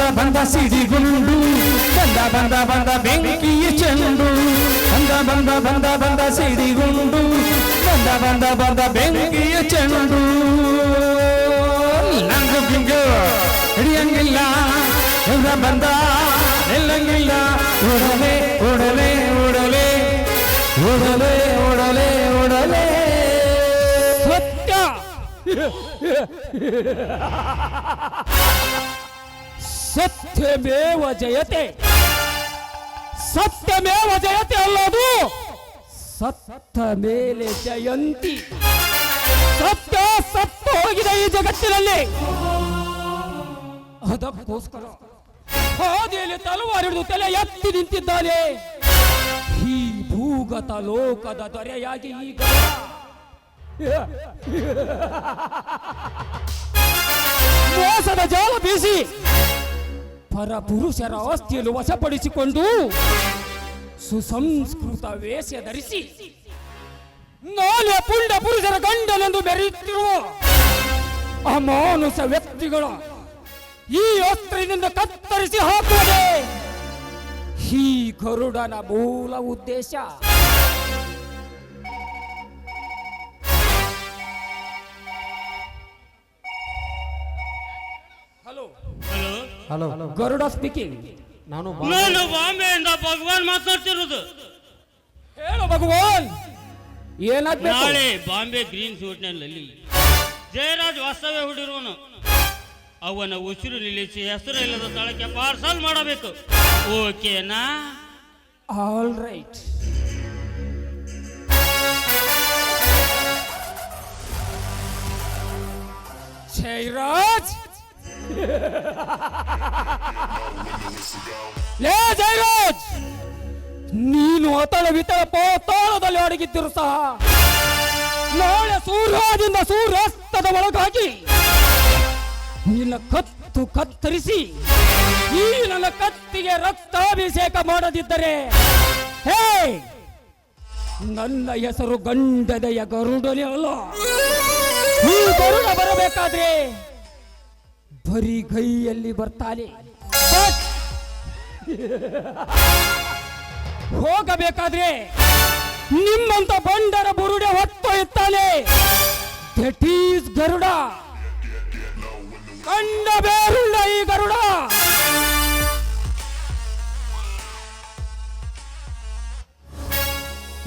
ಬಂದ ಬಂದ ಸಿಡಿಗುಂಡು ಬಂದ ಬಂದ ಬಂದ ಬೆಂಕಿಯ ಚೆಂಡು. ಬಂದ ಬಂದ ಬಂದ ಬಂದ ಸಿಡಿಗುಂಡು ಬಂದ ಬಂದ ಬಂದ ಬೆಂಕಿಯ ಚೆಂಡು. ನಂಗು ಬಿಂಗು ಹಿಡಿಯಂಗಿಲ್ಲ ಎವ್ರ ಬಂದ ನಿಲ್ಲಂಗಿಲ್ಲ. ಓಡಲೆ ಓಡಲೆ ಓಡಲೆ ಓಡಲೆ ಓಡಲೆ ಓಡಲೆ. ಸತ್ಯ ಸತ್ಯಮೇವ ಜಯತೆ. ಸತ್ಯಮೇವ ಜಯತೆ ಅಲ್ಲದು. ಸತ್ತ ಮೇಲೆ ಜಯಂತಿ. ಸತ್ಯ ಸತ್ತು ಹೋಗಿದೆ ಈ ಜಗತ್ತಿನಲ್ಲಿ. ಅದಕ್ಕೋಸ್ಕರ ಹಾದಿಯಲ್ಲಿ ತಲವಾರು ಹಿಡಿದು ತಲೆ ಎತ್ತಿ ನಿಂತಿದ್ದಾನೆ. ಈ ಭೂಗತ ಲೋಕದ ದೊರೆಯಾಗಿ ಈಗ ಮೋಸದ ಜಾಲ ಬೀಸಿ ಪರ ಪುರುಷರ ಆಸ್ತಿಯನ್ನು ವಶಪಡಿಸಿಕೊಂಡು ಸುಸಂಸ್ಕೃತ ವೇಷ ಧರಿಸಿ ನಾಲ್ವ ಪುಂಡ ಪುರುಷರ ಗಂಡನೆಂದು ಮೆರೆಯುತ್ತಿರುವ ಅಮಾನುಷ ವ್ಯಕ್ತಿಗಳ ಈ ಅಸ್ತ್ರದಿಂದ ಕತ್ತರಿಸಿ ಹಾಕುವುದೇ ಈ ಗರುಡನ ಮೂಲ ಉದ್ದೇಶ ಹಲೋ ಗರುಡ ಸ್ಪೀಕಿಂಗ್ ನಾನು ನಾನು ಬಾಂಬೆಯಿಂದ ಭಗವಾನ್ ಮಾತಾಡ್ತಿರೋದು. ಹೇಳು ಭಗವಾನ್. ಏನಾಗ್ಬೇಕು? ನಾಳೆ ಬಾಂಬೆ ಗ್ರೀನ್ ಸೂಟ್ನಲ್ಲಿ ಜಯರಾಜ್ ವಾಸ್ತವ್ಯ ಹುಡಿರುವನು ಅವನ ಉಸಿರು ನಿಲ್ಲಿಸಿ ಹೆಸರು ಇಲ್ಲದ ಸ್ಥಳಕ್ಕೆ ಪಾರ್ಸಲ್ ಮಾಡಬೇಕು. ಓಕೆನಾ ಆಲ್ ರೈಟ್ ಜಯರಾಜ್! ಲೇ ಜಯರಾಜ್ ನೀನು ಅತಳ ವಿತಳ ಪೋತಾಳದಲ್ಲಿ ಅಡಗಿದ್ದರು ಸಹ. ನಾಳೆ ಸೂರ್ಯದಿಂದ ಸೂರ್ಯಾಸ್ತದ ಒಳಗಾಗಿ ನಿನ್ನ ಕತ್ತು ಕತ್ತರಿಸಿ ಈ ನನ್ನ ಕತ್ತಿಗೆ ರಕ್ತಾಭಿಷೇಕ ಮಾಡದಿದ್ದರೆ, ಹೇ! ನನ್ನ ಹೆಸರು ಗಂಡದೆಯ ಗರುಡನೇ ಅಲ್ಲ. ಈ ಗರುಡ ಬರಬೇಕಾದ್ರೆ ಬರೀ ಕೈಯಲ್ಲಿ ಬರ್ತಾನೆ. ಹೋಗಬೇಕಾದ್ರೆ ನಿಮ್ಮಂತ ಬಂಡರ ಬುರುಡೆ ಹೊತ್ತೊಯ್ಯುತ್ತಾನೆ ದಟ್ ಈಸ್ ಗರುಡ. ಕಂಡ ಬೇರುಳ್ಳ ಈ ಗರುಡ.